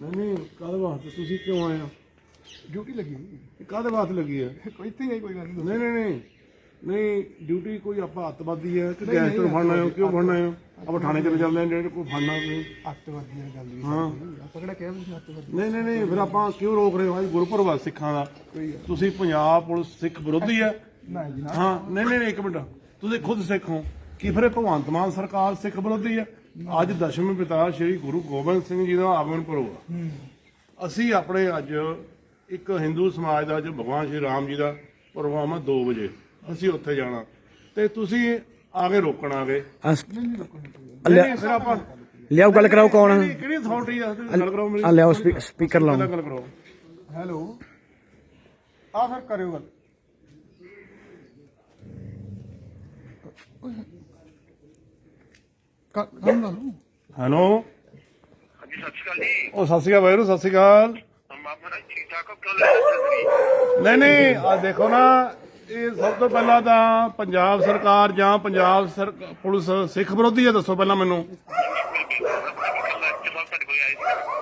ਨਹੀਂ ਨਹੀਂ ਕਾਹਦੇ ਵਾਸਤੇ? ਤੁਸੀਂ ਕਿਉਂ ਆਏ ਹੋ? ਡਿਊਟੀ ਲੱਗੀ ਕਾਹਦੇ ਵਾਸਤੇ ਲੱਗੀ ਹੈ? ਕੋਈ ਇੱਥੇ ਹੀ ਕੋਈ ਗੱਲ ਨਹੀਂ ਨਹੀਂ ਨਹੀਂ। ਨਹੀਂ ਡਿਊਟੀ ਕੋਈ ਆਪਾਂ ਅੱਤਵਾਦੀ ਹੈ ਕਿ ਗੈਂਗਸਟਰ ਫੜਨਾ ਹੈ ਕਿਉਂ ਫੜਨਾ ਹੈ? ਆਪਾਂ ਥਾਣੇ ਤੇ ਚੱਲਦੇ ਹਾਂ ਜਿਹੜੇ ਕੋਈ ਫੜਨਾ ਨਹੀਂ। ਅੱਤਵਾਦੀ ਦੀ ਗੱਲ ਨਹੀਂ ਹਾਂ। ਆਪਾਂ ਕਿਹੜਾ ਕਹਿ ਰਹੇ ਅੱਤਵਾਦੀ? ਨਹੀਂ ਨਹੀਂ ਨਹੀਂ ਫਿਰ ਆਪਾਂ ਕਿਉਂ ਰੋਕ ਰਹੇ ਹੋ? ਗੁਰਪੁਰਬ ਆ ਸਿੱਖਾਂ ਦਾ। ਤੁਸੀਂ ਪੰਜਾਬ ਪੁਲਿਸ ਸਿੱਖ ਵਿਰੋਧੀ ਹੈ। ਹਾਂ ਨਹੀਂ ਨਹੀਂ ਇੱਕ ਮਿੰਟ। ਤੁਸੀਂ ਖੁਦ ਸਿੱਖ ਹੋ। ਕੀ ਫਿਰ ਭਗਵੰਤ ਮਾਨ ਸਰਕਾਰ ਸਿੱਖ ਵਿਰੋਧੀ ਹੈ? ਅੱਜ ਦਸ਼ਮੇਂ ਪਿਤਾ ਸ੍ਰੀ ਗੁਰੂ ਗੋਬਿੰਦ ਸਿੰਘ ਜੀ ਦਾ ਆਗਮਨ ਪੁਰਬ ਆ। ਅਸੀਂ ਆਪਣੇ ਅੱਜ ਇੱਕ ਹਿੰਦੂ ਸਮਾਜ ਦਾ ਜੋ ਭਗਵਾਨ ਸ਼੍ਰੀ ਰਾਮ ਜੀ ਦਾ ਪ੍ਰੋਗਰਾਮ ਆ 2 ਵਜੇ। ਅਸੀਂ ਉੱਥੇ ਜਾਣਾ। ਤੇ ਤੁਸੀਂ ਆਗੇ ਰੋਕਣ ਆ ਗਏ। ਫਿਰ ਆਪਾਂ ਲਿਆਓ ਗੱਲ ਕਰਾਓ ਕੌਣ ਹੈ ਕਿਹੜੀ- ਕਿਹੜੀ ਅਥਾਰਟੀ ਆ? ਗੱਲ ਕਰੋ ਮੇਰੀ। ਆ ਲਿਆਓ ਸਪੀ- ਸਪੀਕਰ ਲਾਓ। ਗੱਲ ਕਰੋ ਹੈਲੋ। ਆ ਫਿਰ ਕਰਿਓ ਗੱਲ। ਕੰਮ ਹੈਲੋ। ਹਾਂਜੀ ਸਤਿ ਸ਼੍ਰੀ ਅਕਾਲ ਜੀ। ਉਹ ਸਤਿ ਸ਼੍ਰੀ ਅਕਾਲ ਵਾਹਿਗੁਰੂ ਸਤਿ ਸ਼੍ਰੀ ਅਕਾਲ। ਮਾਮਾ ਜੀ ਠੀਕ ਠਾਕ ਹੋ? ਕਿਉਂ ਲੈ ਨਹੀਂ ਨਹੀਂ ਆ ਦੇਖੋ ਨਾ ਇਹ ਸਭ ਤੋਂ ਪਹਿਲਾਂ ਤਾਂ ਪੰਜਾਬ ਸਰਕਾਰ ਜਾਂ ਪੰਜਾਬ ਸਰ ਪੁਲਿਸ ਸਿੱਖ ਵਿਰੋਧੀ ਹੈ ਦੱਸੋ ਪਹਿਲਾਂ ਮੈਨੂੰ।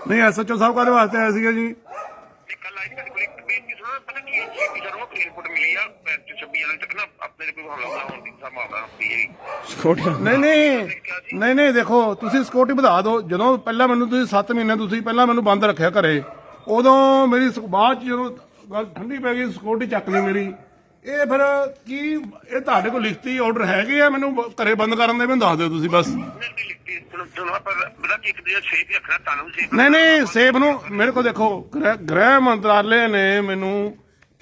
ਨਹੀਂ ਐਸਐਚਓ ਸਾਹਿਬ ਕਾਹਦੇ ਵਾਸਤੇ ਆਏ ਸੀਗੇ ਜੀ? ਤੇ ਕੱਲ ਆਏ ਸੀ ਤੁਹਾਡੇ ਕੋਲ ਇੱਕ ਬੇਨਤੀ ਸੁਣਾ ਪਤਾ ਕੀ ਹੈ ਜੀ ਸਰੋਂ ਕੋਈ ਰਿਪੋਰਟ ਮਿਲੀ ਆ 26 ਜਨਵਰੀ ਤੱਕ ਨਾ ਆਪਣੇ ਤੇ ਕੋਈ ਹਮਲਾ ਹੋਣ ਦੀ ਸੰਭਾਵਨਾ ਹੁੰਦੀ ਹੈ ਸਕਿਉਰਟੀ ਨਹੀਂ ਨਹੀਂ ਨਹੀਂ ਨਹੀਂ ਦੇਖੋ ਤੁਸੀਂ ਸਿਕਿਉਰਿਟੀ ਵਧਾ ਦਿਓ। ਜਦੋਂ ਪਹਿਲਾਂ ਮੈਨੂੰ ਤੁਸੀਂ 7 ਮਹੀਨੇ ਤੁਸੀਂ ਪਹਿਲਾਂ ਮੈਨੂੰ ਬੰਦ ਰੱਖਿਆ ਘਰੇ ਉਦੋਂ ਮੇਰੀ ਬਾਅਦ ਚ ਜਦੋਂ ਗੱਲ ਠੰਡੀ ਪੈ ਗਈ ਸਿਕਿਉਰਿਟੀ ਚੱਕ ਲਈ ਮੇਰੀ। ਇਹ ਫਿਰ ਕੀ ਇਹ ਤੁਹਾਡੇ ਕੋਲ ਲਿਖਤੀ ਆਰਡਰ ਹੈਗੇ ਆ ਮੈਨੂੰ ਬ- ਘਰੇ ਬੰਦ ਕਰਨ ਦੇ ਮੈਨੂੰ ਦੱਸ ਦਿਓ ਤੁਸੀਂ ਬਸ ਨਹੀਂ ਨਹੀਂ ਲਿਖਤੀ ਸੁਣੋ ਸੁਣੋ ਪਰ ਬੜਾ ਇੱਕ ਦੇ ਸੇਫ ਹੀ ਰੱਖਣਾ ਤੁਹਾਨੂੰ ਵੀ ਸੇਫ ਨਹੀਂ ਨਹੀਂ ਸੇਫ ਨੂੰ ਮੇਰੇ ਕੋਲ ਦੇਖੋ ਗ੍ਰਹਿ ਗ੍ਰਹਿ ਮੰਤਰਾਲੇ ਨੇ ਮੈਨੂੰ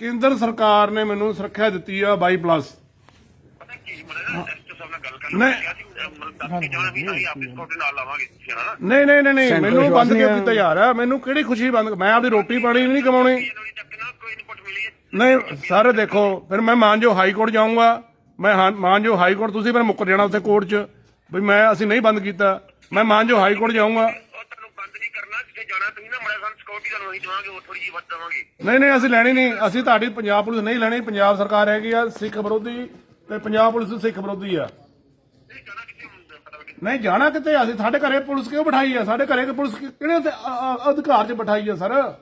ਕੇਂਦਰ ਸਰਕਾਰ ਨੇ ਮੈਨੂੰ ਸੁਰੱਖਿਆ ਦਿੱਤੀ ਆ 22 ਪਲੱਸ ਪਤਾ ਕੀ ਮਤਲਬ ਟੈਸਟ ਸਭ ਨਾਲ ਗੱਲ ਕਰਨਾ ਨਹੀਂ। ਕਿਹਾ ਸੀ ਮਤਲਬ ਦੱਸ ਕੇ ਜਾਣਾ ਵੀ ਅਸੀਂ ਆਪਣੀ ਸਕਿਉਰਟੀ ਨਾਲ ਲਾਵਾਂਗੇ ਤੁਸੀਂ ਹਨਾ ਨਹੀਂ ਨਹੀਂ ਨਹੀਂ ਨਹੀਂ Center ਮੈਨੂੰ ਬੰਦ ਕਿਉਂ। ਕੀਤਾ ਰਿਹਾ ਮੈਨੂੰ ਕਿਹੜੀ ਖੁਸ਼ੀ ਬੰਦ ਮੈਂ ਆਪਦੀ ਰੋਟੀ ਪਾਣੀ ਵੀ ਨਹੀਂ ਕਮਾਉਣੀ ਜਨਵਰੀ ਤੱਕ ਨਾ ਕੋਈ ਰਿਪੋਰਟ ਮਿਲੀ ਹੈ ਨਹੀਂ ਸਰ ਦੇਖੋ ਫਿਰ ਮੈਂ ਮਾਨਜੋ ਹਾਈ ਕੋਰਟ ਜਾਊਂਗਾ। ਮੈਂ ਹਾਂ- ਮਾਨਜੋ ਹਾਈ ਕੋਰਟ ਤੁਸੀਂ ਫਿਰ ਮੁੱਕਰ ਜਾਣਾ ਉੱਥੇ ਕੋਰਟ 'ਚ। ਵੀ ਮੈਂ ਅਸੀਂ ਨਹੀਂ ਬੰਦ ਕੀਤਾ। ਮੈਂ ਮਾਨਜੋ ਹਾਈ ਕੋਰਟ ਜਾਊਂਗਾ। ਉਹ ਤੁਹਾਨੂੰ ਬੰਦ ਨਹੀਂ ਕਰਨਾ ਜਿੱਥੇ ਜਾਣਾ ਤੁਸੀਂ ਨਾ ਮੜਾ ਸਾਨੂੰ ਸਕਿਉਰਟੀ ਤੁਹਾਨੂੰ ਅਸੀਂ ਦੇਵਾਂਗੇ ਉਹ ਥੋੜੀ ਜਿਹੀ ਵੱਧ ਦੇਵਾਂਗੇ। ਨਹੀਂ ਨਹੀਂ ਅਸੀਂ ਲੈਣੀ ਨਹੀਂ। ਅਸੀਂ ਤੁਹਾਡੀ ਪੰਜਾਬ ਪੁਲਿਸ ਨਹੀਂ ਲੈਣੀ। ਪੰਜਾਬ ਸਰਕਾਰ ਹੈਗੀ ਆ ਸਿੱਖ ਵਿਰੋਧੀ ਤੇ ਪੰਜਾਬ ਪੁਲਿਸ ਸਿੱਖ ਵਿਰੋਧੀ ਆ। ਨਹੀਂ ਜਾਣਾ ਕਿੱਥੇ ਹੁੰਦਾ ਪਤਾ ਲੱਗੇ ਨਹੀਂ ਜਾਣਾ ਕਿੱਥੇ ਅਸੀਂ ਸਾਡੇ ਘਰੇ ਪੁਲਿਸ ਕਿਉਂ ਬਿਠਾਈ ਆ? ਸਾਡੇ ਘਰੇ ਕਿ ਪੁਲਿਸ ਕਿ- ਕਿਹੜੇ ਅਧਿ- ਅ- ਅ- ਅਧਿਕਾਰ 'ਚ ਬਿਠਾਈ ਆ ਸਰ?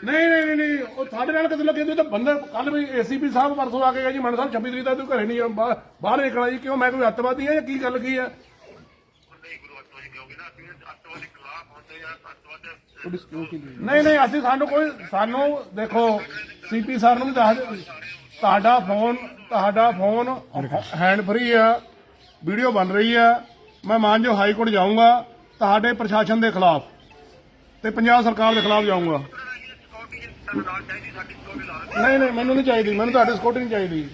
ਨਹੀਂ ਨਹੀਂ ਨਹੀਂ ਉਹ ਸਾਡੇ ਨਾਲ ਕਿਤੇ ਲੱਗੇ ਤਾਂ ਬੰਦੇ ਕੱਲ ਵੀ ਏਸੀਪੀ ਸਾਹਿਬ ਪਰਸੋਂ ਆ ਕੇ ਗਿਆ ਜੀ ਮਨ ਸਾਹਿਬ 26 ਤਰੀਕ ਦਾ ਤੂੰ ਘਰੇ ਨਹੀਂ ਆ, ਬਾਹਰ ਬਾਹਰ ਨਿਕਲਣਾ ਜੀ ਕਿਉਂ ਮੈਂ ਕੋਈ ਅੱਤਵਾਦੀ ਆ ਜਾਂ ਕੀ ਗੱਲ ਕੀ ਆ? ਨਹੀਂ ਗੁਰੂ ਅੱਤਵਾਦੀ ਕਹੋਗੇ ਨਾ ਅਸੀਂ ਅੱਤਵਾਦੀ ਖਿਲਾਫ ਹੁੰਦੇ ਜਾਂ ਅੱਤਵਾਦ ਥੋੜੀ ਸਿਕਿਉਰਿਟੀ ਲਈ ਨਹੀਂ ਨਹੀਂ ਅਸੀਂ ਸਾਨੂੰ ਕੋਈ ਸਾਨੂੰ ਦੇਖੋ ਸੀਪੀ ਸਰ ਨੂੰ ਵੀ ਦੱਸ ਦਿਓ ਤੁਹਾਡਾ ਫੋਨ ਤੁਹਾਡਾ ਫੋਨ ਹੈਂਡ ਫ੍ਰੀ ਆ ਵੀਡੀਓ ਬਣ ਰਹੀ ਆ ਮੈਂ ਮਾਨਜੋ ਹਾਈ ਕੋਰਟ ਜਾਊਂਗਾ ਤੁਹਾਡੇ ਪ੍ਰਸ਼ਾਸਨ ਦੇ ਖਿਲਾਫ ਤੇ ਪੰਜਾਬ ਸਰਕਾਰ ਦੇ ਖਿਲਾਫ ਜਾਊਂਗਾ। नहीं नहीं मैंने नहीं चाहिए मैंने तो सिक्योरिटी नहीं चाहिए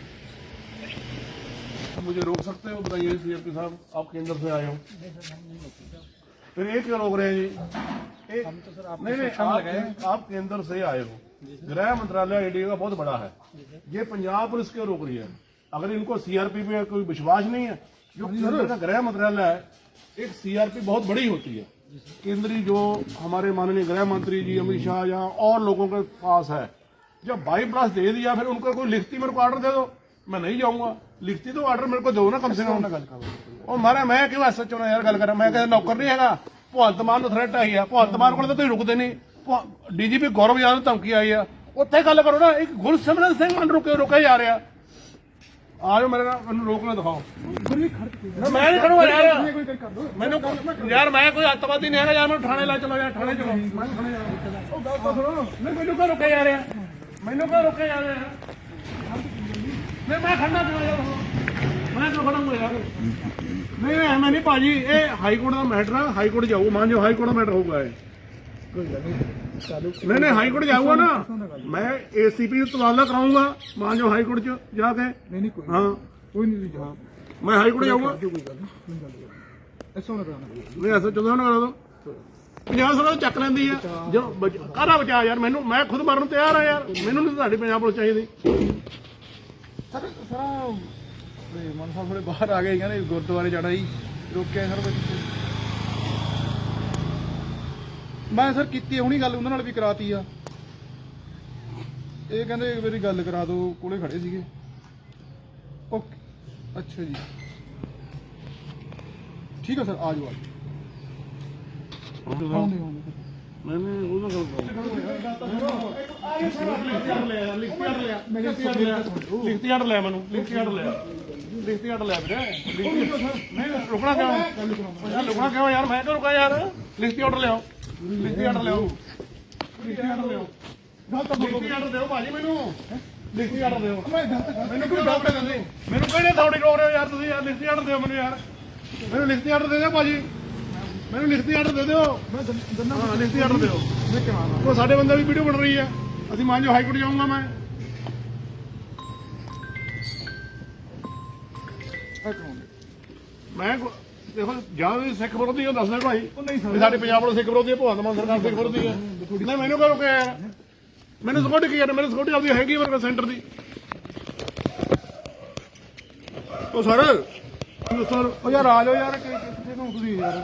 मुझे रोक सकते हो? बताइए सीएसपी साहब आप केंद्र से आए हो। फिर ये क्यों रोक रहे हैं जी? एक नहीं नहीं आप, आप केंद्र से आए हो। गृह मंत्रालय इंडिया का बहुत बड़ा है। ये पंजाब पुलिस क्यों रोक रही है? अगर इनको सीआरपी में कोई विश्वास नहीं है जो गृह मंत्रालय है एक सीआरपी बहुत बड़ी होती है। केंद्रीय जो हमारे माननीय गृह मंत्री जी अमित शाह या और लोगों के पास है जब बाई प्लस दे दिया फिर उनको कोई लिखती मेरे को ऑर्डर दे दो मैं नहीं जाऊंगा लिखती तो ऑर्डर मेरे को दो ना कम से कम ਉਹ ਮਾਰਾ ਮੈਂ ਕਿਉਂ ਐਸਾ ਚੋਣਾ ਯਾਰ ਗੱਲ ਕਰਾਂ ਮੈਂ ਕਹਿੰਦਾ ਨੌਕਰ ਨਹੀਂ ਹੈਗਾ ਭਗਵੰਤ ਮਾਨ ਨੂੰ ਥ੍ਰੈਟ ਆਈ ਆ ਭਗਵੰਤ ਮਾਨ ਕੋਲ ਤਾਂ ਤੁਸੀਂ ਰੁਕਦੇ ਨਹੀਂ ਡੀਜੀਪੀ ਗੌਰਵ ਯਾਦਵ ਨੂੰ ਧਮਕੀ ਆਈ ਆ ਉੱਥੇ ਗੱਲ ਕਰੋ ਨਾ ਇੱਕ ਗੁਰਸਿਮਰਨ ਸਿੰਘ ਮੈਨੂੰ ਰੁਕੇ ਰੁਕੇ ਜਾ ਰਿਹਾ ਆਜੋ ਮੇਰੇ ਨਾਲ ਮੈਨੂੰ ਦਿਖਾਓ। ਨਾ, ਮੈਂ ਨਹੀਂ ਖੜੂਗਾ ਯਾਰ। ਮੈਨੂੰ ਯਾਰ ਮੈਂ ਕੋਈ ਅੱਤਵਾਦੀ ਨਹੀਂ ਹੈਗਾ ਯਾਰ ਮੈਨੂੰ ਥਾਣੇ ਲੈ ਚਲੋ ਯਾਰ ਥਾਣੇ ਚਲੋ। ਮੈਂ ਥਾਣੇ ਜਾ ਉਹ ਗੱਲ ਤਾਂ ਸੁਣੋ। ਨਹੀਂ ਮੈਨੂੰ ਕਿਉਂ ਰੁਕੇ ਜਾ ਰਿਹਾ ਮੈਨੂੰ ਕਿਉਂ ਰੁਕੇ ਜਾ ਰਿਹਾ ਨਹੀਂ ਮੈਂ ਖੜਨਾ ਕਿਉਂ ਯਾਰ? ਮੈਂ ਕਿਉਂ ਖੜਾਂਗਾ ਯਾਰ? ਨਹੀਂ ਨਹੀਂ ਐਵੇਂ ਨਹੀਂ ਭਾਜੀ ਇਹ ਹਾਈ ਕੋਰਟ ਦਾ ਮੈਟਰ ਆ। ਹਾਈ ਕੋਰਟ ਜਾਊ ਮੰਨ ਜੋ ਹਾਈ ਕੋਰਟ ਦਾ ਮੈਟਰ ਹੋਊਗਾ ਇਹ। ਕੋਈ ਗੱਲ ਨਹੀਂ। ਨਹੀਂ ਨਹੀਂ ਹਾਈ ਕੋਰਟ ਜਾਊਗਾ ਨਾ। ਮੈਂ ਏਸੀਪੀ ਨੂੰ ਤਬਾਦਲਾ ਕਰਾਉਂਗਾ ਮੰਨ ਜੋ ਹਾਈ ਕੋਰਟ ਚ ਜਾ ਕੇ। ਨਹੀਂ ਨਹੀਂ ਕੋਈ ਹਾਂ। ਕੋਈ ਨਹੀਂ ਜਾ ਮੈਂ ਹਾਈ ਕੋਰਟ ਜਾਊਗਾ। ਐਸਾ ਨਾ ਕਰਾਣਾ ਨਹੀਂ ਐਸਾ ਚੁੱਕਾ ਨਾ ਕਰਾ ਦੋ। ਪੰਜਾਬ ਸਰਕਾਰ ਚੱਕ ਲੈਂਦੀ ਆ। ਜੋ ਕਾਹਦਾ ਬਚਾ ਯਾਰ? ਮੈਨੂੰ ਮੈਂ ਖੁਦ ਮਰਨ ਤਿਆਰ ਆ ਯਾਰ। ਮੈਨੂੰ ਨਹੀਂ ਤੁਹਾਡੀ ਪੰਜਾਬ ਪੁਲਿਸ ਚਾਹੀਦੀ। ਸਰ ਸਰ ਤੇ ਮਨ ਸਾਹਿਬ ਥੋੜੇ ਬਾਹਰ ਆ ਗਏ ਕਹਿੰਦੇ ਗੁਰਦੁਆਰੇ ਜਾਣਾ ਜੀ ਰੋਕਿਆ ਸਰ ਵਿੱਚ ਮੈਂ ਸਰ ਕੀਤੀ ਹੁਣੀ ਗੱਲ ਉਹਨਾਂ ਨਾਲ ਵੀ ਕਰਾਤੀ ਆ। ਇਹ ਕਹਿੰਦੇ ਮੇਰੀ ਗੱਲ ਕਰਾ ਦਿਓ ਕੋਲੇ ਖੜੇ ਸੀਗੇ। ਓਕੇ ਅੱਛਾ ਜੀ। ਠੀਕ ਹੈ ਸਰ ਆ ਜਾਓ ਆ ਜਾਓ। ਆਉਂਦੇ ਆਉਂਦੇ। ਨਹੀਂ ਨਹੀਂ ਉਹ ਤਾਂ ਗੱਲ ਲਿਖਤੀ ਹਟ ਲੈ ਮੈਨੂੰ ਲਿਖਤੀ ਹਟ ਲੈ। ਲਿਖਤੀ ਹਟ ਲੈ ਵੀਰੇ। ਨਹੀਂ ਰੁਕਣਾ ਕਿਉਂ? ਰੁਕਣਾ ਕਿਉਂ ਯਾਰ? ਮੈਂ ਕਿਉਂ ਰੁਕਾਂ ਯਾਰ। ਲਿਖਤੀ ਆਰਡਰ ਲਿਆਓ। ਲਿਖਤੀ ਆਰਡਰ ਲਿਆਓ। ਲਿਖਤੀ ਆਰਡਰ ਲਿਆਓ। ਲਿਖਤੀ ਆਰਡਰ ਦਿਓ ਭਾਜੀ ਮੈਨੂੰ। ਲਿਖਤੀ ਆਰਡਰ ਦਿਓ। ਮੈਨੂੰ ਕੋਈ ਡਾਕਟਰ ਦਿੰਦੇ ਮੈਨੂੰ ਕਿਹੜੇ ਥੋੜੀ ਰੋ ਰਹੇ ਹੋ ਯਾਰ ਤੁਸੀਂ? ਯਾਰ ਲਿਖਤੀ ਆਰਡਰ ਦਿਓ ਮੈਨੂੰ ਯਾਰ। ਮੈਨੂੰ ਲਿਖਤੀ ਆਰਡਰ ਦੇ ਦਿਓ ਭਾਜੀ। ਮੈਨੂੰ ਲਿਖਤੀ ਆਰਡਰ ਦੇ ਦਿਓ। ਹਾਂ ਲਿਖਤੀ ਆਰਡਰ ਦਿਓ। ਉਹ ਸਾਡੇ ਬੰਦੇ ਦੀ ਵੀਡੀਓ ਬਣ ਰਹੀ ਹੈ। ਅਸੀਂ ਮੰਨ ਜੋ ਹਾਈ ਕੋਰਟ ਜਾਊਂਗਾ ਮੈਂ। ਮੈਂ ਕੋ- ਦੇਖੋ ਜਾਂ ਵੀ ਸਿੱਖ ਵਿਰੋਧੀ ਹੋ ਦੱਸਦੇ ਭਾਈ। ਵੀ ਸਾਡੇ ਪੰਜਾਬ ਵਾਲੇ ਸਿੱਖ ਵਿਰੋਧੀ ਹੈ ਭਗਵੰਤ ਮਾਨ ਸਰਕਾਰ ਸਿੱਖ ਵਿਰੋਧੀ ਹੈ ਨਹੀਂ ਮੈਨੂੰ ਕਹੋ ਕਿ ਯਾਰ? ਮੈਨੂੰ ਸਕਿਉਰਟੀ ਕੀ ਯਾਰ ਮੈਨੂੰ ਸਕਿਉਰਟੀ ਆਪਦੀ ਹੈਗੀ ਵਰਗਾ ਸੈਂਟਰ ਦੀ। ਉਹ ਸਰ ਸਰ ਉਹ ਯਾਰ ਆ ਜਾਓ ਯਾਰ ਕਿੱਥੇ ਨੂੰ ਤੁਸੀਂ ਯਾਰ?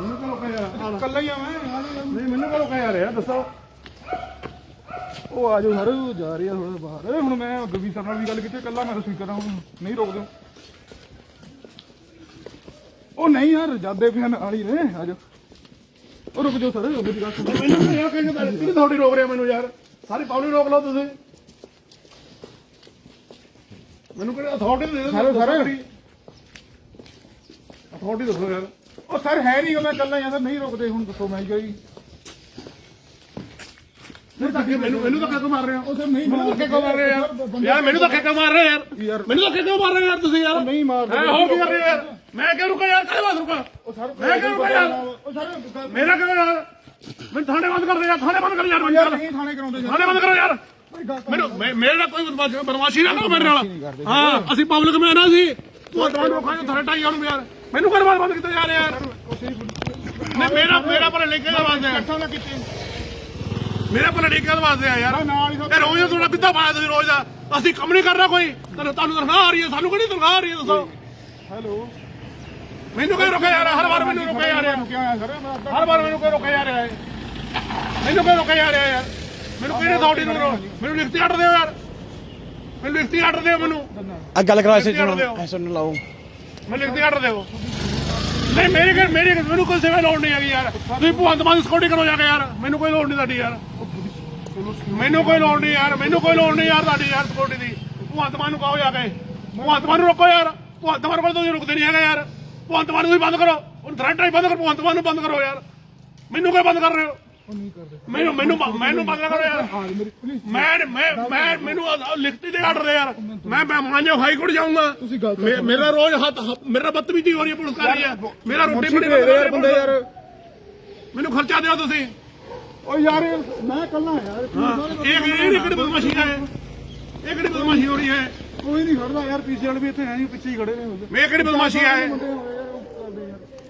ਮੈਨੂੰ ਕਹੋ ਕਿ ਯਾਰ? ਕੱਲਾ ਹੀ ਆ ਮੈਂ ਆ ਜਾਓ ਨਹੀਂ ਮੈਨੂੰ ਕਹੋ ਕਿ ਯਾਰ? ਯਾਰ ਦੱਸੋ। ਉਹ ਆ ਜਾਓ ਸਰ ਜਾ ਰਹੀ ਥੋੜਾ ਬਾਹਰ। ਹੁਣ ਮੈਂ ਗਵੀ ਸਰ ਨਾਲ ਵੀ ਗੱਲ ਕੀਤੀ ਕੱਲਾ ਮੈਂ ਸਪੀਕਰ ਨਹੀਂ ਰੋਕਦੇ। ਉਹ ਨਹੀਂ ਯਾਰ ਜਾਦੇ ਪਿਆ ਨਾਲ ਹੀ ਨੇ ਆ ਜਾਓ। ਉਹ ਰੁਕ ਜਾਓ ਸਰ ਮੇਰੀ ਗੱਲ ਸੁਣੋ ਮੈਨੂੰ ਤਾਂ ਯਾਰ ਕਹਿੰਦੇ ਤਾਂ ਥੋੜੀ ਰੋਕ ਰਿਹਾ ਮੈਨੂੰ ਯਾਰ। ਸਾਰੀ ਪਬਲਿਕ ਰੋਕ ਲਓ ਤੁਸੀਂ। ਮੈਨੂੰ ਕਿਹੜੀ ਅਥਾਰਟੀ ਦੇ ਦਿਓ ਸਰ, ਸਰ। ਅਥਾਰਟੀ ਦੱਸੋ ਯਾਰ। ਉਹ ਸਰ ਹੈ ਨਹੀਂ ਮੈਂ ਕੱਲਾ ਸਰ ਨਹੀਂ ਰੁਕਦੇ ਹੁਣ ਦੱਸੋ ਮੈਂ ਕੀ ਮੈਨੂੰ ਧੱਕੇ ਮੈਨੂੰ ਮੈਨੂੰ ਧੱਕੇ ਕਿਉਂ ਮਾਰ ਰਹੇ ਹੋ। ਉਹ ਸਰ ਨਹੀਂ ਮੈਨੂੰ ਧੱਕੇ ਕਿਉਂ ਮਾਰ ਰਹੇ ਯਾਰ। ਯਾਰ ਮੈਨੂੰ ਧੱਕੇ ਕਿਉਂ ਮਾਰ ਰਹੇ ਹੋ ਯਾਰ। ਯਾਰ। ਮੈਨੂੰ ਕਿਉਂ ਮਾਰ ਰਹੇ ਯਾਰ ਤੁਸੀਂ ਯਾਰ। ਨਹੀਂ ਮਾਰਦੇ ਹੈ ਹੋ ਕੀ ਕਰ ਰਹੇ ਹੋ ਯਾਰ? ਮੈਂ ਕਿਉਂ ਰੁਕਾ ਯਾਰ? ਕਾਹਦੇ ਵਾਸਤੇ ਰੁਕਾ ਮੈਂ ਕਿਉਂ ਰੁਕਾ ਯਾਰ? ਉਹ ਸਰ ਗੱਲ- ਮੇਰਾ ਕਿਉਂ ਯਾਰ ਮੈਨੂੰ ਥਾਣੇ ਬੰਦ ਕਰ ਦੇ ਯਾਰ ਥਾਣੇ ਬੰਦ ਕਰ ਯਾਰ ਮੈਨੂੰ ਯਾਰ ਯਾਰ ਨਹੀਂ ਥਾਣੇ ਕਰਾਉਂਦੇ ਸਰ ਥਾਣੇ ਬੰਦ ਕਰੋ ਯਾਰ। ਮੈਨੂੰ ਮੈਂ- ਮੇਰੇ ਨਾਲ ਕੋਈ ਬਦਮਾਸ਼ੀ ਨਾ ਕਰੋ ਮੇਰੇ ਨਾਲ। ਹਾਂ ਅਸੀਂ ਪਬਲਿਕ ਮੈਨ ਆ ਸੀ ਤੂੰ ਤੁਹਾਨੂੰ ਰੋਕਾਂ ਨੂੰ ਥਰਟਾਈ ਉਹਨੂੰ ਯਾਰ। ਮੈਨੂੰ ਕਰ ਬੰਦ ਕੀਤਾ ਜਾ ਰਿਹਾ ਯਾਰ। ਨਹੀਂ ਮੇਰਾ ਮੇਰਾ ਪਰ ਲਿਖੇ ਦਾ ਵਾਸਤੇ। ਕਰਸਾਂ ਦਾ ਕੀਤੀ। ਮੇਰਾ ਪਰ ਲਿਖੇ ਦਾ ਵਾਸਤੇ ਆ ਯਾਰ। ਇਹ ਰੋਜ਼ ਤੁਹਾਡਾ ਕਿੱਦਾਂ ਪਾਇਆ ਤੁਸੀਂ ਰੋਜ਼ ਦਾ? ਅਸੀਂ ਕੰਮ ਨਹੀਂ ਕਰਨਾ ਕੋਈ। ਤੁਹਾਨੂੰ ਤੁਹਾਨੂੰ ਤਨਖਾਹ ਆ ਰਹੀ ਹੈ ਸਾਨੂੰ ਕਿਹੜੀ ਤਨਖਾਹ ਆ ਰਹੀ ਹੈ ਦੱਸੋ? ਹੈਲੋ। ਮੈਨੂੰ ਕੋਈ ਰੋਕਿਆ ਯਾਰ ਹਰ ਵਾਰ ਮੈਨੂੰ ਰੋਕਿਆ ਜਾ ਰਿਹਾ। ਹਰ ਵਾਰ ਮੈਨੂੰ ਕੋਈ ਰੋਕਿਆ ਜਾ ਰਿਹਾ ਹੈ ਮੈਨੂੰ ਕੋਈ ਰੋਕਿਆ ਜਾ ਰਿਹਾ ਯਾਰ ਮੈਨੂੰ ਕਿਹੜੇ ਅਥਾਰਟੀ ਨੂੰ ਮੈਨੂੰ ਲਿਖਤੀ ਆਰਡਰ ਦਿਓ ਯਾਰ। ਮੈਨੂੰ ਲਿਖਤੀ ਆਰਡਰ ਦਿਓ ਮੈਨੂੰ। ਆ ਗੱਲ ਕਰਾ ਦਿਓ। ਐਸੇ ਨੂੰ ਲਾਓ। ਮੈਨੂੰ ਲਿਖਤੀ ਆਰਡਰ ਦਿਓ। ਨਹੀਂ ਮੇਰੀ ਗੱਲ ਮੇਰੀ ਮੈਨੂੰ ਕੋਈ ਸੇਵਾ ਲੋੜ ਨਹੀਂ ਹੈਗੀ ਯਾਰ। ਤੁਸੀਂ ਭਗਵੰਤ ਮਾਨ ਸਕਿਉਰਟੀ ਕਰੋ ਜਾ ਕੇ ਯਾਰ। ਮੈਨੂੰ ਕੋਈ ਲੋੜ ਨਹੀਂ ਤੁਹਾਡੀ ਯਾਰ। ਮੈਨੂੰ ਕੋਈ ਲੋੜ ਨਹੀਂ ਯਾਰ। ਮੈਨੂੰ ਕੋਈ ਲੋੜ ਨਹੀਂ ਯਾਰ ਤੁਹਾਡੀ ਯਾਰ ਸਕਿਉਰਟੀ ਦੀ। ਭਗਵੰਤ ਮਾਨ ਨੂੰ ਕਹੋ ਜਾ ਕੇ। ਭਗਵੰਤ ਮਾਨ ਨੂੰ ਰੋਕੋ ਯਾਰ। ਭਗਵੰਤ ਮਾਨ ਕੋਲ ਤੁਸੀਂ ਰੁਕਦੇ ਨਹੀਂ ਹੈਗਾ ਯਾਰ। ਭਗਵੰਤ ਮਾਨ ਨੂੰ ਤੁਸੀਂ ਬੰਦ ਕਰੋ। ਉਹ ਥ੍ਰੈਟ ਹੀ ਬੰਦ ਕਰੋ ਭਗਵੰਤ ਮਾਨ ਨੂੰ ਬੰਦ ਕਰੋ ਯਾਰ। ਮੈਨੂੰ ਕੋਈ ਬੰਦ ਕਰ ਰਹੇ ਹੋ? ਨਹੀਂ ਮੈਨੂੰ ਮੈਨੂੰ ਮੈਨੂੰ ਬੰਦ ਕਰੋ ਯਾਰ। ਹਾਂ ਮੈਂ ਮੈਂ ਮੈਂ ਮੈਨੂੰ ਲਿਖਤੀ ਦੇ ਆਰਡਰ ਯਾਰ। ਮੈਂ ਮੈਂ ਮਾਨਯੋਗ ਹਾਈ ਕੋਰਟ ਜਾਊਂਗਾ। ਮੇਰਾ ਰੋਜ਼ ਹੱਥ ਮੇਰਾ ਬਦਤਮੀਜੀ ਹੋ ਰਹੀ ਹੈ ਪੁਲਿਸ ਕਰ ਰਹੀ ਹੈ ਮੇਰਾ ਰੋਟੀ ਦੇ ਯਾਰ ਬੰਦੇ ਯਾਰ। ਮੈਨੂੰ ਖਰਚਾ ਦਿਓ ਤੁਸੀਂ। ਉਹ ਯਾਰ ਮੈਂ ਕੱਲਾ ਯਾਰ। ਇਹ ਇਹ ਕਿਹੜੀ ਬਦਮਾਸ਼ੀ ਹੈ? ਇਹ ਕਿਹੜੀ ਬਦਮਾਸ਼ੀ ਹੋ ਰਹੀ ਹੈ? ਕੋਈ ਨਹੀਂ ਖੜਦਾ ਯਾਰ ਪੀਛੇ ਵਾਲੇ ਵੀ ਇੱਥੇ ਹੈ ਨਹੀਂ ਪਿੱਛੇ ਹੀ ਖੜੇ ਨੇ ਮੈਂ ਕਿਹੜੀ ਬਦਮਾਸ਼ੀ ਹੈ?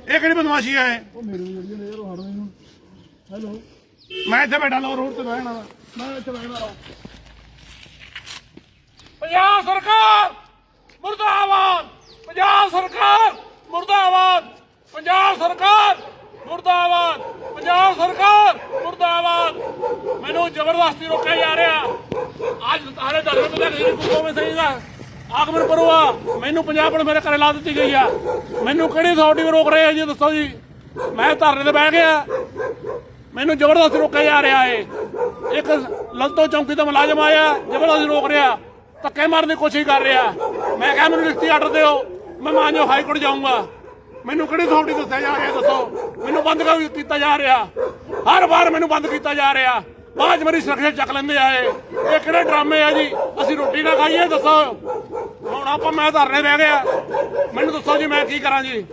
ਇਹ? ਕਿਹੜੀ ਬਦਮਾਸ਼ੀ ਹੈ ਇਹ? ਉਹ ਮੇਰੇ ਜਿਹੜੀ ਨੇ ਯਾਰ ਉਹ ਹੜਦੇ ਹੁਣ ਹੈਲੋ ਮੈਂ ਇੱਥੇ ਬੈਠਾ ਲਾ ਰੋਡ ਤੇ ਬਹਿਣਾ। ਮੈਂ ਇੱਥੇ ਬੈਠਾ ਰਹਾ ਪੰਜਾਬ ਸਰਕਾਰ ਮੁਰਦਾਬਾਦ। ਪੰਜਾਬ ਸਰਕਾਰ ਮੁਰਦਾਬਾਦ। ਪੰਜਾਬ ਸਰਕਾਰ ਮੁਰਦਾਬਾਦ। ਪੰਜਾਬ ਸਰਕਾਰ ਮੁਰਦਾਬਾਦ। ਮੈਨੂੰ ਜ਼ਬਰਦਸਤੀ ਰੋਕਿਆ ਜਾ ਰਿਹਾ। ਅੱਜ ਤਾਰੇ ਦਰਸ਼ਨ ਤੇ ਕਿਸੇ ਕੁੱਕੋ ਵਿੱਚ ਦਾ ਆਗਮਨ ਆ। ਮੈਨੂੰ ਪੰਜਾਬ ਪੁਲਿਸ ਮੇਰੇ ਘਰੇ ਲਾ ਦਿੱਤੀ ਗਈ ਆ। ਮੈਨੂੰ ਕਿਹੜੀ ਅਥਾਰਟੀ ਰੋਕ ਰਹੇ ਆ ਜੀ ਦੱਸੋ ਜੀ। ਮੈਂ ਧਰਨੇ ਤੇ ਬਹਿ ਗਿਆ। ਮੈਨੂੰ ਜ਼ਬਰਦਸਤੀ ਰੋਕਿਆ ਜਾ ਰਿਹਾ ਏ। ਇੱਕ ਲਲਤੋ ਚੌਂਕੀ ਦਾ ਮੁਲਾਜ਼ਮ ਆਇਆ, ਜ਼ਬਰਦਸਤੀ ਰੋਕ ਰਿਹਾ। ਧੱਕੇ ਮਾਰਨ ਦੀ ਕੋਸ਼ਿਸ਼ ਕਰ ਰਿਹਾ। ਮੈਂ ਕਿਹਾ, ਮੈਨੂੰ ਲਿਖਤੀ ਆਰਡਰ ਦਿਓ। ਮੈਂ ਮਾਨਯੋਗ ਹਾਈ ਕੋਰਟ ਜਾਊਂਗਾ। ਮੈਨੂੰ ਕਿਹੜੀ ਅਥਾਰਟੀ ਦੱਸਿਆ ਜਾ ਰਿਹਾ ਦੱਸੋ? ਮੈਨੂੰ ਬੰਦ ਕੀਤਾ ਜਾ ਰਿਹਾ? ਹਰ ਵਾਰ ਮੈਨੂੰ ਬੰਦ ਕੀਤਾ ਜਾ ਰਿਹਾ। ਬਾਅਦ 'ਚ ਮੇਰੀ ਸੁਰੱਖਿਆ ਚੱਕ ਲੈਂਦੇ ਆਏ ਇਹ। ਕਿਹੜੇ ਡਰਾਮੇ ਆ ਜੀ? ਅਸੀਂ ਰੋਟੀ ਨਾ ਖਾਈਏ ਦੱਸੋ? ਹੁਣ ਆਪਾਂ ਮੈਂ ਧਰਨੇ ਬਹਿ ਗਿਆ। ਮੈਨੂੰ ਦੱਸੋ ਜੀ ਮੈਂ ਕੀ ਕਰਾਂ ਜੀ?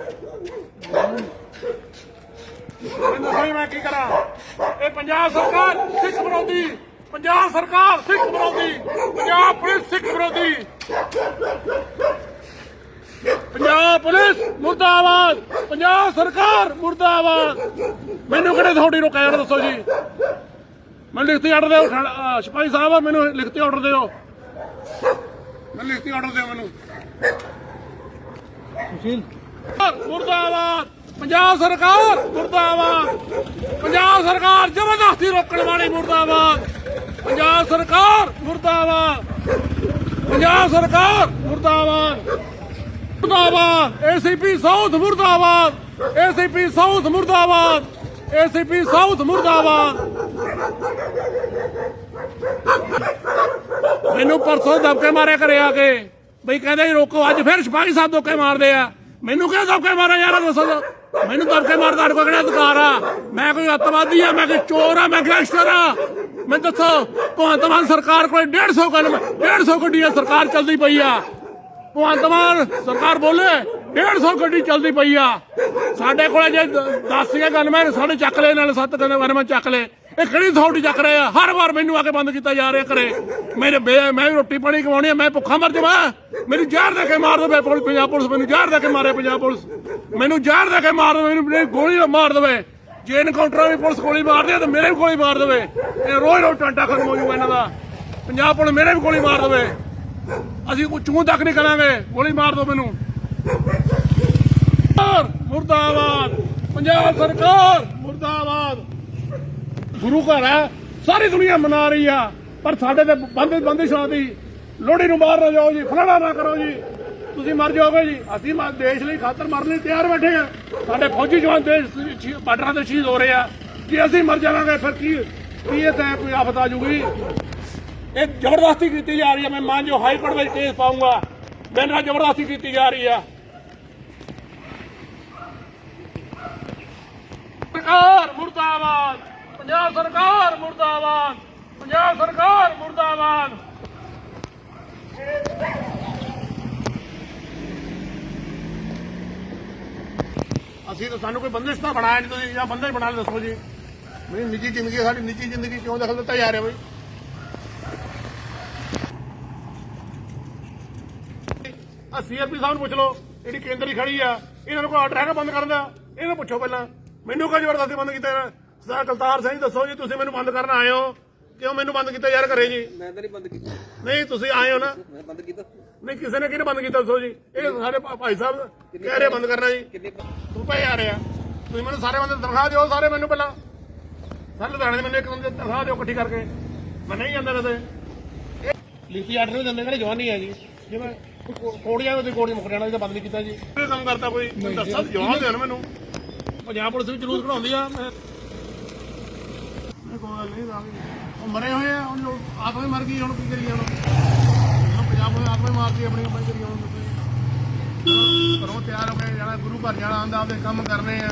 ਮੈਨੂੰ ਦੱਸੋ ਜੀ ਮੈਂ ਕੀ ਕਰਾਂ? ਇਹ ਪੰਜਾਬ ਸਰਕਾਰ ਸਿੱਖ ਵਿਰੋਧੀ, ਪੰਜਾਬ ਸਰਕਾਰ ਸਿੱਖ ਵਿਰੋਧੀ, ਪੰਜਾਬ ਪੁਲਿਸ ਸਿੱਖ ਵਿਰੋਧੀ। ਪੰਜਾਬ ਪੁਲਿਸ ਮੁਰਦਾਬਾਦ, ਪੰਜਾਬ ਸਰਕਾਰ ਮੁਰਦਾਬਾਦ। ਮੈਨੂੰ ਕਿਹੜੇ ਤੁਹਾਡੀ ਰੁਕਾਇਆ ਦੱਸੋ ਜੀ? ਮੈਨੂੰ ਲਿਖਤੀ ਆਰਡਰ ਦਿਓ ਸਿਪਾਹੀ ਸਾਹਿਬ, ਮੈਨੂੰ ਲਿਖਤੀ ਆਰਡਰ ਦਿਓ। ਮੈਂ ਲਿਖਤੀ ਆਰਡਰ ਦਿਓ ਮੈਨੂੰ। ਸੁਸ਼ੀਲ। ਮੁਰਦਾਬਾਦ ਪੰਜਾਬ ਸਰਕਾਰ ਮੁਰਦਾਬਾਦ ਪੰਜਾਬ ਸਰਕਾਰ ਜ਼ਬਰਦਸਤੀ ਰੋਕਣ ਵਾਲੀ ਮੁਰਦਾਬਾਦ ਪੰਜਾਬ ਸਰਕਾਰ ਮੁਰਦਾਬਾਦ ਪੰਜਾਬ ਸਰਕਾਰ ਮੁਰਦਾਬਾਦ ਮੁਰਦਾਬਾਦ ਏਸੀਪੀ ਸਾਊਥ ਮੁਰਦਾਬਾਦ ਏਸੀਪੀ ਸਾਊਥ ਮੁਰਦਾਬਾਦ ਏਸੀਪੀ ਸਾਊਥ ਮੁਰਦਾਬਾਦ ਮੈਨੂੰ ਪਰਸੋਂ ਦਬਕੇ ਮਾਰਿਆ ਕਰੇ ਆ ਕੇ। ਬਈ ਕਹਿੰਦੇ ਜੀ ਰੋਕੋ, ਅੱਜ ਫਿਰ ਸਿਪਾਹੀ ਸਾਹਿਬ ਦਬਕੇ ਮਾਰਦੇ ਆ। ਮੈਨੂੰ ਕਿਉਂ ਦਬਕੇ ਮਾਰਿਆ ਯਾਰ ਦੱਸੋ ਮੈਨੂੰ ਦਬਕੇ ਮਾਰਦਾ ਤੁਹਾਡੇ ਕੋਲ ਕਿਹੜਾ ਅਧਿਕਾਰ ਆ? ਮੈਂ ਕੋਈ ਅੱਤਵਾਦੀ ਆ, ਮੈਂ ਕੋਈ ਚੋਰ ਆ, ਮੈਂ ਗੈਂਗਸਟਰ ਆ। ਮੈਂ ਦੱਸੋ, ਭਗਵੰਤ ਮਾਨ ਸਰਕਾਰ ਕੋਲ 150 ਗੱਲ 150 ਗੱਡੀਆਂ ਸਰਕਾਰ ਚੱਲਦੀ ਪਈ ਆ। ਭਗਵੰਤ ਮਾਨ ਸਰਕਾਰ ਬੋਲੇ 150 ਗੱਡੀ ਚੱਲਦੀ ਪਈ ਆ। ਸਾਡੇ ਕੋਲ ਜੇ 10 ਸੀਗੇ ਗਨਮੈਨ, ਸਾਡੇ ਚੱਕ ਲਏ, ਨਾਲ ਸੱਤ ਗਨਮੈਨ ਚੱਕ ਲਏ। ਇਹ ਕਿਹੜੀ ਅਥਾਰਟੀ ਚੱਕ ਰਹੇ ਆ? ਹਰ ਵਾਰ ਮੈਨੂੰ ਆ ਕੇ ਬੰਦ ਕੀਤਾ ਜਾ ਰਿਹਾ ਕਰੇ ਮੇਰੇ ਬੇ- ਮੈਂ ਵੀ ਰੋਟੀ ਪਾਣੀ ਕਮਾਉਣੀ ਆ, ਮੈਂ ਭੁੱਖਾ ਮਰ ਜਾਵਾਂ। ਮੈਨੂੰ ਜ਼ਹਿਰ ਦੇ ਕੇ ਮਾਰ ਦੇਵੇ ਪੁਲਿਸ ਪੰਜਾਬ ਪੁਲਿਸ, ਮੈਨੂੰ ਜ਼ਹਿਰ ਦੇ ਕੇ ਮਾਰੇ ਪੰਜਾਬ ਪੁਲਿਸ। ਮੈਨੂੰ ਜ਼ਹਿਰ ਦੇ ਕੇ ਮਾਰ ਦੇਵੇ, ਮੈਨੂੰ ਮੈਨੂੰ ਗੋਲੀ ਮਾਰ ਦੇਵੇ। ਜੇ ਐਨਕਾਊਂਟਰ ਵੀ ਪੁਲਿਸ ਗੋਲੀ ਮਾਰਦੀ ਆ ਤਾਂ ਮੇਰੇ ਵੀ ਗੋਲੀ ਮਾਰ ਦੇਵੇ। ਇਹ ਰੋਜ਼ ਰੋਜ਼ ਟਾਂਟਾ ਖਤਮ ਹੋ ਜਾਊਗਾ ਇਹਨਾਂ ਦਾ। ਪੰਜਾਬ ਪੁਲਿਸ ਮੇਰੇ ਵੀ ਗੋਲੀ ਮਾਰ ਦੇਵੇ। ਅਸੀਂ ਕੋਈ ਚੂੰ ਤੱਕ ਨਹੀਂ ਕਰਾਂਗੇ। ਗੋਲੀ ਮਾਰ ਦਿਓ ਮੈਨੂੰ। ਮੁਰਦਾਬਾਦ! ਪੰਜਾਬ ਸਰਕਾਰ ਮੁਰਦਾਬਾਦ! ਗੁਰੂ ਘਰ ਹੈ, ਸਾਰੀ ਦੁਨੀਆ ਮਨਾ ਰਹੀ ਆ। ਪਰ ਸਾਡੇ ਤੇ ਬੰਦੇ ਬੰਦਿਸ਼ਾਂ ਦੀ ਲੋਹੜੀ ਨੂੰ ਬਾਹਰ ਨਾ ਜਾਓ ਜੀ, ਫਲਾਣਾ ਨਾ ਕਰੋ ਜੀ। ਤੁਸੀਂ ਮਰ ਜਾਓਗੇ ਜੀ। ਅਸੀਂ ਮਾ ਦੇਸ਼ ਲਈ ਖਾਤਰ ਮਰਨ ਲਈ ਤਿਆਰ ਬੈਠੇ ਆ। ਸਾਡੇ ਫੌਜੀ ਜਵਾਨ ਦੇਸ਼ ਬਾਰਡਰਾਂ ਤੇ ਸ਼ਹੀਦ ਹੋ ਰਹੇ ਆ। ਜੇ ਅਸੀਂ ਮਰ ਜਾਵਾਂਗੇ, ਫਿਰ ਕੀ ਕੀ ਇਹ ਤੇ ਕੋਈ ਆਫਤ ਆ ਜੂਗੀ ਇਹ ਜ਼ਬਰਦਸਤੀ ਕੀਤੀ ਜਾ ਰਹੀ ਹੈ ਮੈਂ ਮਾਂ ਜੋ ਹਾਈ ਕੋਰਟ ਵਿੱਚ ਕੇਸ ਪਾਉਂਗਾ ਮੇਰੇ ਨਾਲ ਜ਼ਬਰਦਸਤੀ ਕੀਤੀ ਜਾ ਰਹੀ ਆ। ਸਰਕਾਰ ਮੁਰਦਾਬਾਦ। ਪੰਜਾਬ ਸਰਕਾਰ ਮੁਰਦਾਬਾਦ ਪੰਜਾਬ ਸਰਕਾਰ ਮੁਰਦਾਬਾਦ। ਅਸੀਂ ਤਾਂ ਸਾਨੂੰ ਕੋਈ ਬੰਦਿਸ਼ ਤਾਂ ਬਣਾਇਆ ਨਹੀਂ ਤੁਸੀਂ ਜਾਂ ਬੰਦਾ ਬਣਾ ਲਿਆ ਦੱਸੋ ਜੀ। ਮੇਰੀ ਨਿੱਜੀ ਜ਼ਿੰਦਗੀ ਹੈ, ਸਾਡੀ ਨਿੱਜੀ ਜ਼ਿੰਦਗੀ ਕਿਉਂ ਦਖਲ ਦਿੱਤਾ ਜਾ ਰਿਹਾ ਬਈ? ਆ ਸੀਆਰਪੀ ਸਾਹਿਬ ਨੂੰ ਪੁੱਛ ਲਓ ਜਿਹੜੀ ਕੇਂਦਰੀ ਖੜੀ ਆ ਇਹਨਾਂ ਨੂੰ ਕੋਈ ਆਰਡਰ ਹੈਗਾ ਬੰਦ ਕਰਨ ਦਾ? ਇਹਨੂੰ ਪੁੱਛੋ ਪਹਿਲਾਂ। ਮੈਨੂੰ ਕਿਉਂ ਜ਼ਬਰਦਸਤੀ ਬੰਦ ਕੀਤਾ ਇਹਨਾਂ ਸਰਦਾਰ ਕਲਤਾਰ ਸਿੰਘ ਦੱਸੋ ਜੀ ਤੁਸੀਂ ਮੈਨੂੰ ਬੰਦ ਕਰਨ ਆਏ ਹੋ? ਕਿਉਂ ਮੈਨੂੰ ਬੰਦ ਕੀਤਾ ਯਾਰ ਘਰੇ ਜੀ? ਮੈਂ ਤਾਂ ਨਹੀਂ ਬੰਦ ਕੀਤਾ। ਨਹੀਂ ਤੁਸੀਂ ਆਏ ਹੋ ਨਾ? ਮੈਂ ਬੰਦ ਕੀਤਾ। ਨਹੀਂ ਕਿਸੇ ਨੇ ਕਿਹਨੇ ਬੰਦ ਕੀਤਾ ਦੱਸੋ ਜੀ? ਇਹ ਸਾਡੇ ਭਾ- ਭਾਈ ਸਾਹਿਬ ਕਹਿ ਰਹੇ ਬੰਦ ਕਰਨਾ ਜੀ। ਕਿੰਨੇ ਤੂੰ ਪਏ ਆ ਰਿਹਾ। ਤੁਸੀਂ ਮੈਨੂੰ ਸਾਰੇ ਬੰਦੇ ਤਨਖਾਹ ਦਿਓ ਸਾਰੇ ਮੈਨੂੰ ਪਹਿਲਾਂ। ਸਾਰੇ ਲੁਧਿਆਣੇ ਦੇ ਮੈਨੂੰ ਇੱਕ ਬੰਦੇ ਦੀ ਤਨਖਾਹ ਦਿਓ ਇਕੱਠੀ ਕਰਕੇ। ਮੈਂ ਨਹੀਂ ਜਾਂਦਾ ਨਾ ਤੇ ਲਿਖਤੀ ਆਰਡਰ ਨਹੀਂ ਦਿੰਦੇ ਕਿਹੜੇ ਜਵਾਨੀ ਆ ਜੀ। ਜਿਵੇਂ ਕੋੜੀਆਂ ਉਹਦੀ ਕੋੜੀ ਮੁੱਕ ਜਾਣਾ ਇਹਦਾ ਬੰਦ ਨਹੀਂ ਕੀਤਾ ਜੀ। ਇਹ ਕੰਮ ਕਰਦਾ ਕੋਈ? ਦੱਸਾ ਜਵਾਬ ਦੇਣ ਮੈਨੂੰ। ਪੰਜਾਬ ਪੁਲਿਸ ਵੀ ਜਲੂਸ ਕਢਾਉਂਦੀ ਆ। ਮੈਂ ਨਹੀਂ ਰਾਵੀ ਉਹ ਮਰੇ ਹੋਏ ਆ ਹੁਣ ਆਤਮਾ ਮਰ ਗਈ, ਹੁਣ ਕੀ ਕਰੀਏ ਹੁਣ? ਪੰਜਾਬ ਨੂੰ ਆਤਮਾ ਹੀ ਮਾਰਦੀ ਆਪਣੀ ਆਪਣੀ ਕਰੀਏ ਹੁਣ। ਤੁਸੀਂ ਤਿਆਰ ਹੋ ਕੇ ਜਾਣਾ, ਗੁਰੂ ਘਰ ਜਾਣਾ ਆਂਦਾ ਆਪਦੇ ਕੰਮ ਕਰਨੇ ਆ।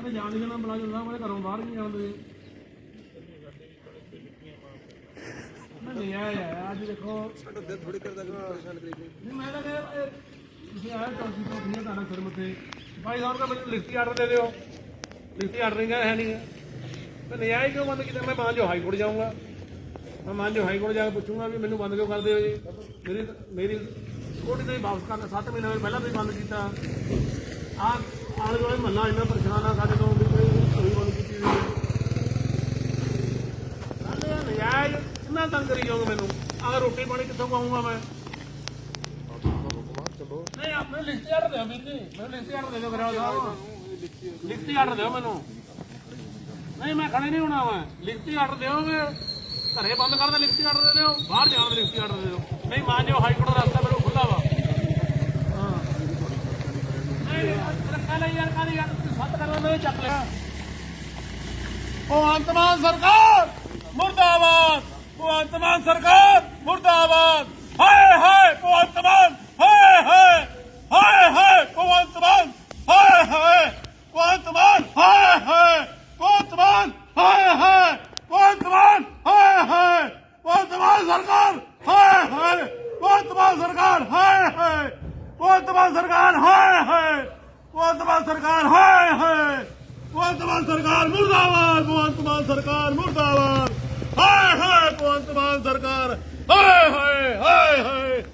ਕਹਿੰਦੇ ਜਾਣ ਨਹੀਂ ਜਾਣਾ ਬਲਾ ਜਾਂਦਾ ਮੈਂ ਘਰੋਂ ਬਾਹਰ ਨਹੀਂ ਜਾਂਦੇ ਨਹੀਂ ਆਇਆ ਅੱਜ ਦੇਖੋ। ਸਾਡਾ ਦਿਲ ਥੋੜੀ ਕਰਦਾ ਕਿ ਪਰੇਸ਼ਾਨ ਕਰੀ ਕੋਈ ਨਹੀਂ ਮੈਂ ਤਾਂ ਕਿਹਾ ਇਹ ਤੁਸੀਂ ਆਇਆ ਚੌਂਕੀ ਤੋਂ ਠੀਕ ਹੈ ਤੁਹਾਡਾ ਸਿਰ ਮੱਥੇ। ਭਾਈ ਸਾਹਿਬ ਦਾ ਮੈਨੂੰ ਲਿਖਤੀ ਆਰਡਰ ਦੇ ਦਿਓ। ਲਿਖਤੀ ਆਰਡਰ ਨਹੀਂ ਹੈ ਨਹੀਂ ਨਹੀਂ ਆਇਆ ਕਿਉਂ ਬੰਦ ਕੀਤਾ? ਮੈਂ ਮਾਂ ਜੋ ਹਾਈ ਕੋਰਟ ਜਾਊਂਗਾ। ਮੈਂ ਮਾਂ ਜੋ ਹਾਈ ਕੋਰਟ ਜਾ ਕੇ ਪੁੱਛੂੰਗਾ ਵੀ ਮੈਨੂੰ ਬੰਦ ਕਿਉਂ ਕਰਦੇ ਹੋ ਜੀ? ਮੇਰੀ ਮੇਰੀ ਕੋਰਟ ਤੇ ਵਾਪਸ ਕਰਨਾ 7 ਮਹੀਨੇ ਪਹਿਲਾਂ ਵੀ ਬੰਦ ਕੀਤਾ। ਆ ਆਲੇ ਦੁਆਲੇ ਮਹੱਲਾ ਇੰਨਾ ਪਰੇਸ਼ਾਨ ਆ, ਸਾਡੇ ਤੋਂ ਵੀ ਕੋਈ ਕੋਈ ਬੰਦ ਕੀਤੀ ਹੋਈ ਹੈ। ਸਾਡੇ ਨਜਾਇਜ਼ ਕਿੰਨਾ ਤੰਗ ਕਰੀ ਜਾਓਗੇ ਮੈਨੂੰ? ਅਗਰ ਰੋਟੀ ਪਾਣੀ ਕਿੱਥੋਂ ਪਾਉਂਗਾ ਮੈਂ? ਨਹੀਂ ਆਪਣੇ ਲਿਖਤੀ ਆਰਡਰ ਦਿਓ ਵੀਰ ਜੀ। ਮੈਨੂੰ ਲਿਖਤੀ ਆਰਡਰ ਦੇ ਦਿਓ ਕਰਾਓ ਸਾਹਿਬ ਲਿਖਤੀ ਆਰਡਰ ਦਿਓ ਮੈਨੂੰ। ਨਹੀਂ, ਮੈਂ ਖੜੇ ਨਹੀਂ ਹੋਣਾ ਮੈਂ। ਲਿਖਤੀ ਆਰਡਰ ਦਿਓਗੇ? ਘਰੇ ਬੰਦ ਕਰਨ ਦਾ ਲਿਖਤੀ ਆਰਡਰ ਦੇ ਦਿਓ। ਬਾਹਰ ਜਾਣ ਦਾ ਲਿਖਤੀ ਆਰਡਰ ਦੇ ਦਿਓ। ਨਹੀਂ ਮਾਂ ਜੋ ਹਾਈ ਕੋਰਟ ਦਾ ਰਸਤਾ ਮੈਨੂੰ ਖੁੱਲਾ ਵਾ। ਹਾਂ। ਨਹੀਂ ਰੱਖਾ ਲੈ ਯਾਰ ਕਾਹਦੀ ਯਾਰ ਤੁਸੀਂ ਸੱਤ ਕਰਨ ਦੇ ਚੱਕ ਲਿਆ ਭਗਵੰਤ ਮਾਨ ਸਰਕਾਰ ਮੁਰਦਾਬਾਦ ਭਗਵੰਤ ਮਾਨ ਸਰਕਾਰ ਮੁਰਦਾਬਾਦ ਹਾਏ ਹਾਏ ਭਗਵੰਤ ਮਾਨ ਹਾਏ ਹਾਏ ਹਾਏ ਹਾਏ ਭਗਵੰਤ ਮਾਨ ਹਾਏ ਹਾਏ ਭਗਵੰਤ ਮਾਨ ਹਾਏ ਹਾਏ ਭਗਵੰਤ ਮਾਨ ਹਾਏ ਹਾਏ ਭਗਵੰਤ ਮਾਨ ਹਾਏ ਹਾਏ ਭਗਵੰਤ ਮਾਨ ਸਰਕਾਰ ਹਾਏ ਹਾਏ ਬਹੁਤ ਮਾਨ ਸਰਕਾਰ ਹਾਏ ਹਾਏ ਬਹੁਤ ਮਾਨ ਸਰਕਾਰ ਹਾਏ ਹਾਏ ਬਹੁਤ ਮਾਨ ਸਰਕਾਰ, ਹਾਏ ਹਾਏ। ਬਹੁਤ ਮਾਨ ਸਰਕਾਰ, ਮੁਰਦਾਬਾਦ, ਭਗਵੰਤ ਮਾਨ ਸਰਕਾਰ, ਮੁਰਦਾਬਾਦ। ਹਾਏ ਹਾਏ, ਭਗਵੰਤ ਮਾਨ ਸਰਕਾਰ। ਹਾਏ ਹਾਏ ਹਾਏ ਹਾਏ।